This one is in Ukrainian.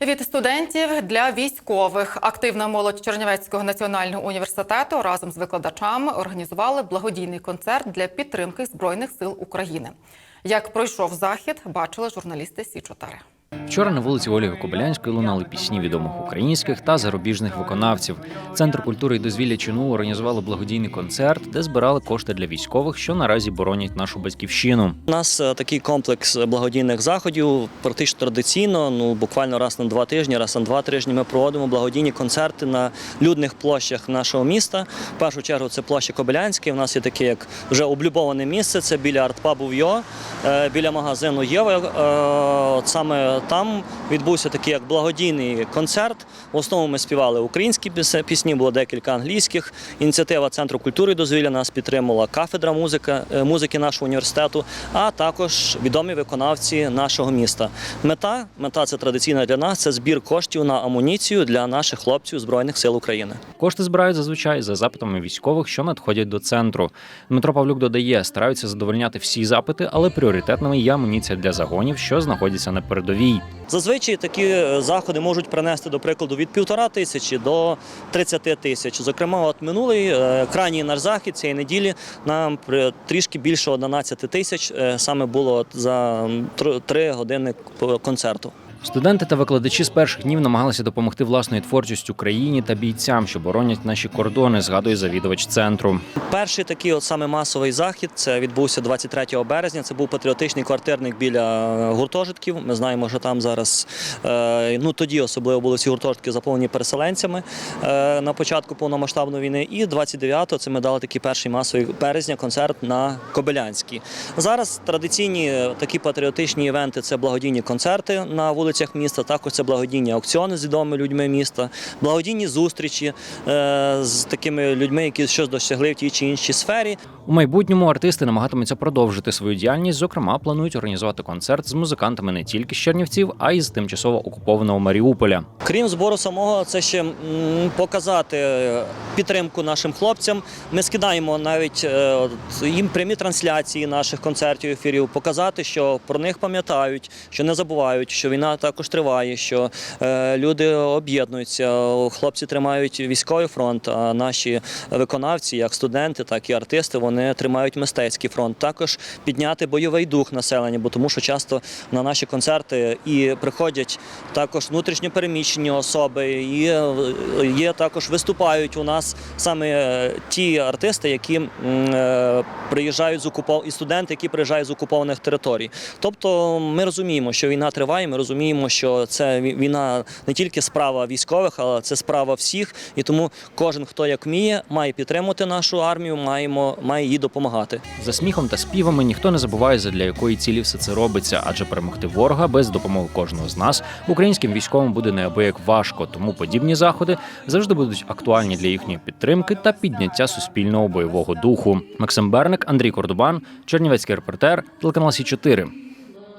Від студентів для військових активна молодь Чернівецького національного університету разом з викладачами організували благодійний концерт для підтримки збройних сил України. Як пройшов захід, бачили журналісти Сі 4 Вчора на вулиці Ольги Кобилянської лунали пісні відомих українських та зарубіжних виконавців. Центр культури і дозвілля ЧНУ організували благодійний концерт, де збирали кошти для військових, що наразі боронять нашу батьківщину. У нас е, такий комплекс благодійних заходів, практично традиційно. Ну буквально раз на два тижні, раз на два тижні ми проводимо благодійні концерти на людних площах нашого міста. В першу чергу це площа Кобилянська. У нас є таке як вже облюбоване місце. Це біля артпабу В'йо, е, біля магазину Єва. Е, От саме там відбувся такий як благодійний концерт. В основному ми співали українські пісні, було декілька англійських. Ініціатива Центру культури дозвілля нас підтримала кафедра музика, е, музики нашого університету, а також відомі виконавці нашого міста. Мета, мета це традиційна для нас, це збір коштів на амуніцію для наших хлопців Збройних сил України. Кошти збирають зазвичай за запитами військових, що надходять до центру. Дмитро Павлюк додає, стараються задовольняти всі запити, але пріоритетними є амуніція для загонів, що знаходяться на передовій. Зазвичай такі е, заходи можуть принести, до прикладу, від півтора тисячі до 30 тисяч. Зокрема, от минулий е, крайній наш захід цієї неділі нам трішки більше 11 тисяч е, саме було за три години концерту. Студенти та викладачі з перших днів намагалися допомогти власною творчістю країні та бійцям, що боронять наші кордони, згадує завідувач центру. Перший такий от саме масовий захід це відбувся 23 березня. Це був патріотичний квартирник біля е, гуртожитків. Ми знаємо, що там зараз е, ну тоді особливо були всі гуртожитки заповнені переселенцями е, на початку повномасштабної війни. І 29-го це ми дали такий перший масовий березня концерт на Кобилянській. Зараз традиційні такі патріотичні івенти це благодійні концерти на вулицях міста. Також це благодійні аукціони з відомими людьми міста, благодійні зустрічі е, з такими людьми, які щось досягли в тій чи іншій сфері. У майбутньому артисти намагатимуться продовжити свою діяльність. Зокрема, планують організувати концерт з музикантами не тільки з Чернівців, а й з тимчасово окупованого Маріуполя. Крім збору самого, це ще показати е, підтримку нашим хлопцям. Ми скидаємо навіть е, їм прямі трансляції наших концертів, ефірів, показати, що про них пам'ятають, що не забувають, що війна також триває, що е, люди об'єднуються. Хлопці тримають військовий фронт, а наші виконавці, як студенти, так і артисти, вони тримають мистецький фронт. Також підняти бойовий дух населення, бо тому що часто на наші концерти і приходять також внутрішньо переміщені особи, і є також виступають у нас саме е, ті артисти, які е, приїжджають з окупов... і студенти, які приїжджають з окупованих територій. Тобто ми розуміємо, що війна триває. Ми розуміємо, що це війна не тільки справа військових, але це справа всіх. І тому кожен, хто як вміє, має підтримувати нашу армію, маємо має їй допомагати. За сміхом та співами ніхто не забуває, задля якої цілі все це робиться, адже перемогти ворога без допомоги кожного з нас українським військовим буде неабияк важко. Тому подібні заходи завжди будуть актуальні для їхньої підтримки та підняття суспільного бойового духу. Максим Берник, Андрій Кордубан, Чернівецький репортер, телеканал Сі 4